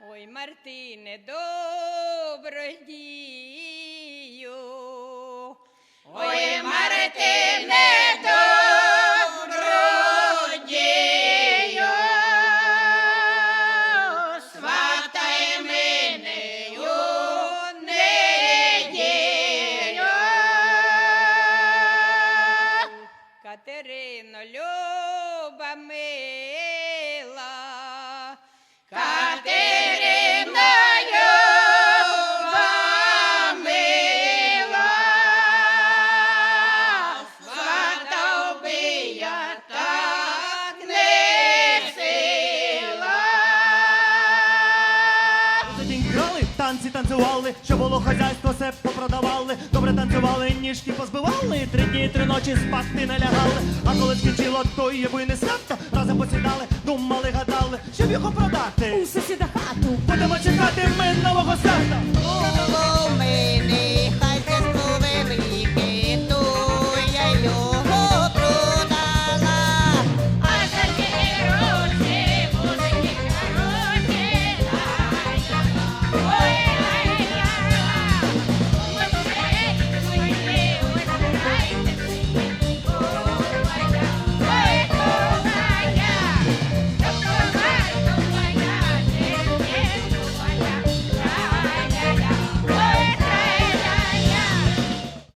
Ой, Мартине, добродію. Ой, Мартине, добродію. Сватай мене у неділю. Катерино, танці танцювали, що було хазяйство, все попродавали. Добре танцювали, ніжки позбивали. Три дні, три ночі спати не лягали. А коли скінчило то єбине свято, разом посідали, думали, гадали, щоб його продати. У сусіда хату Будемо чекати ми нового свята.